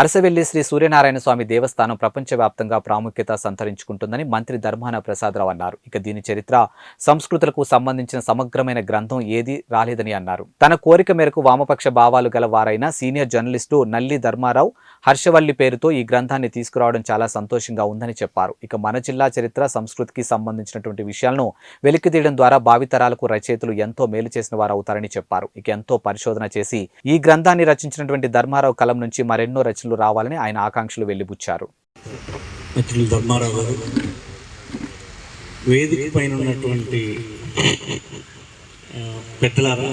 అరసవెల్లి శ్రీ సూర్యనారాయణ స్వామి దేవస్థానం ప్రపంచవ్యాప్తంగా ప్రాముఖ్యత సంతరించుకుంటుందని మంత్రి ధర్మాన ప్రసాదరావు అన్నారు. ఇక దీని చరిత్ర సంస్కృతులకు సంబంధించిన సమగ్రమైన గ్రంథం ఏది రాలేదని అన్నారు. తన కోరిక మేరకు వామపక్ష భావాలు గల వారైన సీనియర్ జర్నలిస్టు నల్లి ధర్మారావు హర్షవల్లి పేరుతో ఈ గ్రంథాన్ని తీసుకురావడం చాలా సంతోషంగా ఉందని చెప్పారు. ఇక మన జిల్లా చరిత్ర సంస్కృతికి సంబంధించినటువంటి విషయాలను వెలికితీయడం ద్వారా భావితరాలకు రచయితలు ఎంతో మేలు చేసిన వారు అవుతారని చెప్పారు. ఇక ఎంతో పరిశోధన చేసి ఈ గ్రంథాన్ని రచించినటువంటి ధర్మారావు కలం నుంచి మరెన్నో రచనలు రావాలని ఆయన ఆకాంక్షలు వెలిబుచ్చారు మిత్రులు ధర్మారావు గారు వేదిక పైన ఉన్నటువంటి పెద్దలారా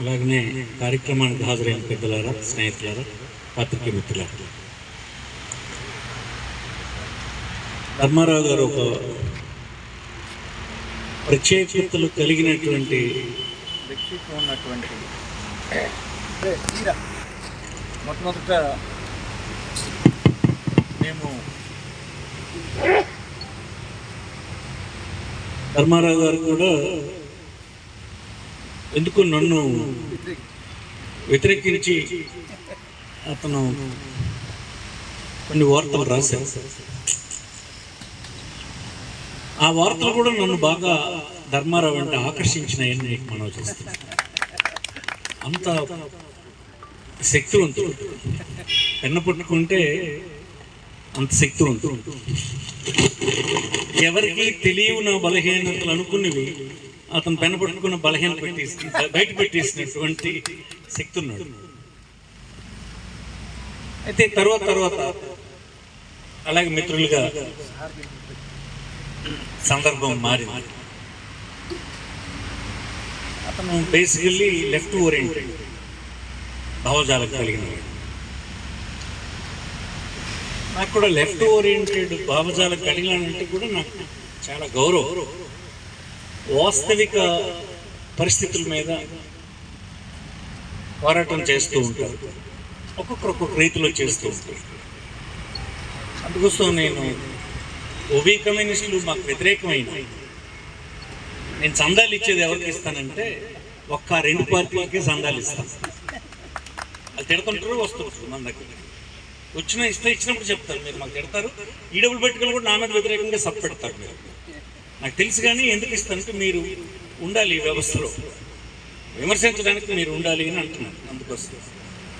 అలాగనే కార్యక్రమానికి హాజరైన పెద్దలారా స్నేహితులారా పాత్రికే మిత్రులారా. ధర్మారావు గారు ఒక ప్రత్యేకతలు కలిగినటువంటి వ్యక్తిత్వం ఉన్నటువంటి మొట్టమొదట మేము ధర్మారావు గారు కూడా ఎందుకు నన్ను వ్యతిరేకించి అతను కొన్ని వార్తలు రాశారు? ఆ వార్తలు కూడా నన్ను బాగా ధర్మారావు అంటే ఆకర్షించినాయని మీకు మనం చేస్తున్నాను. అంత శక్తివంతుడు పెన్న పుట్టుకుంటే అంత శక్తివంతుడు ఎవరికి తెలియవు నా బలహీనతలు అనుకున్నవి అతను పెన్న పట్టుకున్న బలహీన పెట్టేసి బయట పెట్టేసినటువంటి శక్తి ఉన్నాడు. అయితే తర్వాత తర్వాత అలాగే మిత్రులుగా సందర్భం మారింది. అతను బేసికల్లీ లెఫ్ట్ ఓరియంటెడ్. భావజాలం కలిగిన నాకు కూడా లెఫ్ట్ ఓరియంటెడ్ భావజాలం కలిగినంటే కూడా నాకు చాలా గౌరవం. వాస్తవిక పరిస్థితుల మీద పోరాటం చేస్తూ ఉంటారు. ఒక్కొక్కరు ఒక్కొక్క రీతిలో చేస్తూ ఉంటారు. అందుకోసం నేను ఓబీ కమ్యూనిస్టులు మాకు వ్యతిరేకమైన నేను చందాలు ఇచ్చేది ఎవరికి ఇస్తానంటే ఒక్క రెండు పార్టీలకే చందాలు ఇస్తాను. అది తిడుతుంటారు వస్తుంటారు మన దగ్గర. వచ్చిన ఇస్తే ఇచ్చినప్పుడు చెప్తారు మీరు మాకు తిడతారు. ఈ డబ్బులు పెట్టుకుని కూడా నా మీద వ్యతిరేకంగా సప్ పెడతారు మీరు. నాకు తెలుసు కానీ ఎందుకు ఇస్తానంటే మీరు ఉండాలి ఈ వ్యవస్థలో. విమర్శించడానికి మీరు ఉండాలి అని అంటున్నాను అందుకోసం.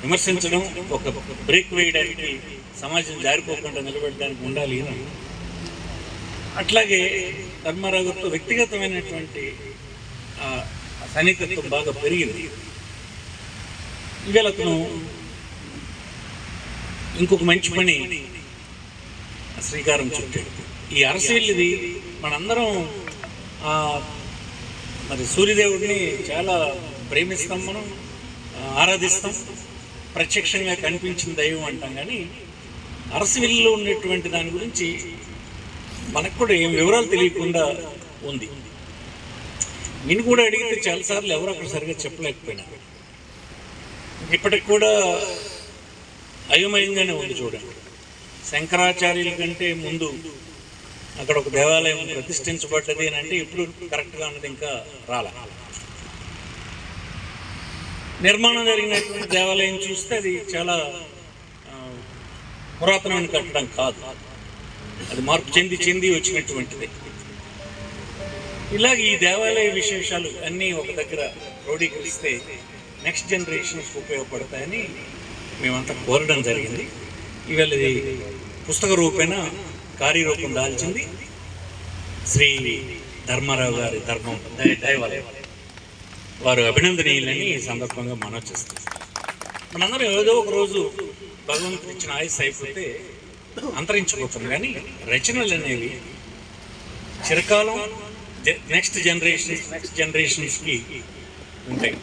విమర్శించడం ఒక బ్రేక్ వేయడానికి సమాజం జారిపోకుండా నిలబెట్టడానికి ఉండాలి అని అట్లాగే ధర్మారావు గారితో వ్యక్తిగతమైనటువంటి ఆ సన్నిహితత్వం బాగా పెరిగింది. ఇవాళ అతను ఇంకొక మంచి పని శ్రీకారం చుట్టాడు. ఈ అరసేళ్ళది మనందరం మరి సూర్యదేవుడిని చాలా ప్రేమిస్తాం మనం ఆరాధిస్తాం ప్రత్యక్షంగా కనిపించిన దైవం అంటాం కానీ అరసవిల్లిలో ఉన్నటువంటి దాని గురించి మనకు కూడా ఏం వివరాలు తెలియకుండా ఉంది. నేను కూడా అడిగితే చాలాసార్లు ఎవరు అక్కడ సరిగా చెప్పలేకపోయినారు. ఇప్పటికి కూడా అయోమయంగానే ఉంది చూడండి. శంకరాచార్యుల కంటే ముందు అక్కడ ఒక దేవాలయం ప్రతిష్ఠించబడ్డది అని అంటే ఇప్పుడు కరెక్ట్గా అన్నది ఇంకా రాలే. నిర్మాణం జరిగినటువంటి దేవాలయం చూస్తే అది చాలా పురాతనమైన కట్టడం కాదు. అది మార్పు చెంది చెంది వచ్చినటువంటిది. ఇలాగ ఈ దేవాలయ విశేషాలు అన్నీ ఒక దగ్గర క్రోడీకరిస్తే నెక్స్ట్ జనరేషన్స్కి ఉపయోగపడతాయని మేమంతా కోరడం జరిగింది. ఇవాళ ఇది పుస్తక రూపేణ కార్యరూపం దాల్చింది. శ్రీ ధర్మారావు గారి ధర్మం దైవాలయం వారు అభినందనీయులని ఈ సందర్భంగా మనం చేస్తాం మనందరం ఏదో ఒక రోజు భగవంతుడు ఇచ్చిన ఆయుస్ అయిపోతే అంతరించిపోతాం కానీ రచనలు అనేవి చిరకాలం నెక్స్ట్ జనరేషన్ నెక్స్ట్ జనరేషన్స్కి ఉంటాయి.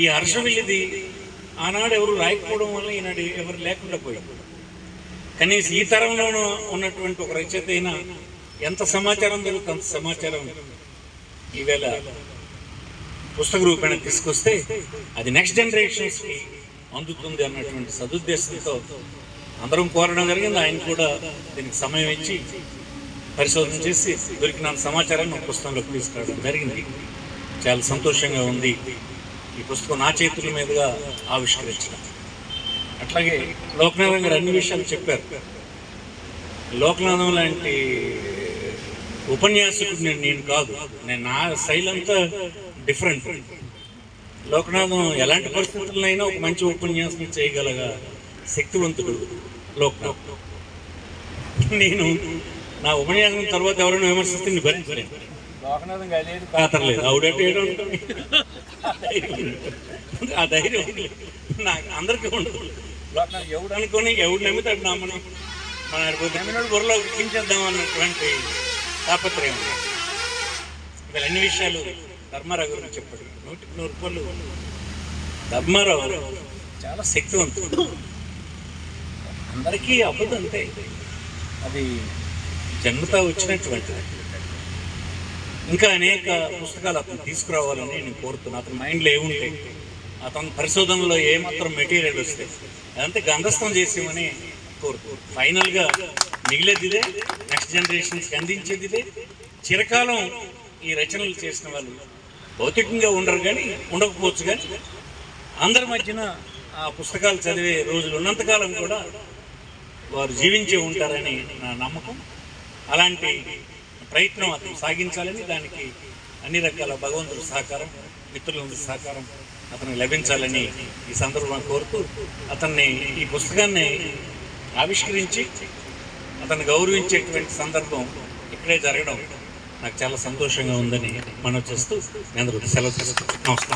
ఈ హర్షవిల్లిది ఆనాడు ఎవరు రాయకపోవడం వల్ల ఈనాడు ఎవరు లేకుండా పోయింది కనీసం ఈ తరంలోనూ ఉన్నటువంటి ఒక రచయిత అయినా ఎంత సమాచారం దొరుకుతుంది అంత సమాచారం ఈవేళ పుస్తక రూపేణ తీసుకొస్తే అది నెక్స్ట్ జనరేషన్స్కి అందుతుంది అన్నటువంటి సదుద్దేశంతో అందరం కోరడం జరిగింది. ఆయన కూడా దీనికి సమయం ఇచ్చి పరిశోధన చేసి దొరికిన సమాచారాన్ని పుస్తకంలోకి తీసుకురావడం జరిగింది. చాలా సంతోషంగా ఉంది. ఈ పుస్తకం నా చేతుల మీదుగా ఆవిష్కరించడం అట్లాగే లోకనాథం గారు అన్ని విషయాలు చెప్పారు. లోకనాథం లాంటి ఉపన్యాసకుడు నేను నేను కాదు. నేను నా శైలి అంతా డిఫరెంట్. లోకనాథం ఎలాంటి పరిస్థితులైనా ఒక మంచి ఉపన్యాసం చేయగలగా శక్తివంతుడు లోకనాథ్. నేను నా ఉపన్యాసం తర్వాత ఎవరైనా విమర్శిస్తే లోకనాథం ఏదో ఉంటుంది. ఆ ధైర్యం నాకు అందరికీ ఉండదు. లోకనాథం ఎవడు అనుకుని ఎవడు నమ్ముతాడు నమ్మని? మన నమ్మినోడు బుర్రలో ఎక్కించేద్దాం అన్నటువంటి తాపత్రయం. ఉంది. వీళ్ళ అన్ని విషయాలు ధర్మారావు గురించి చెప్పాడు. నూటికి నూరు రూపాయలు. ధర్మారావు చాలా శక్తివంతుడు. అందరికీ అవ్వదు అంతే. అది జన్మతా వచ్చినటువంటిది. ఇంకా అనేక పుస్తకాలు అతను తీసుకురావాలని నేను కోరుతున్నాను అతని మైండ్లో ఏముంటే అతని పరిశోధనలో ఏమాత్రం మెటీరియల్ వస్తే అదంతా గంధస్థం చేసేమని కోరుతూ ఫైనల్గా మిగిలేది ఇదే నెక్స్ట్ జనరేషన్స్కి అందించేది ఇదే చిరకాలం ఈ రచనలు చేసిన వాళ్ళు భౌతికంగా ఉండరు కానీ ఉండకపోవచ్చు కానీ అందరి మధ్యన ఆ పుస్తకాలు చదివే రోజులు ఉన్నంతకాలం కూడా వారు జీవించే ఉంటారని నా నమ్మకం. అలాంటి ప్రయత్నం అతను సాగించాలని దానికి అన్ని రకాల భగవంతుడి సహకారం మిత్రుల సహకారం అతనికి లభించాలని ఈ సందర్భంగా కోరుతూ అతన్ని ఈ పుస్తకాన్ని ఆవిష్కరించి అతన్ని గౌరవించేటువంటి సందర్భం ఇక్కడే జరగడం నాకు చాలా సంతోషంగా ఉందని మనం చేస్తూ నేను సెలవు తీసుకుంటాను నమస్కారం.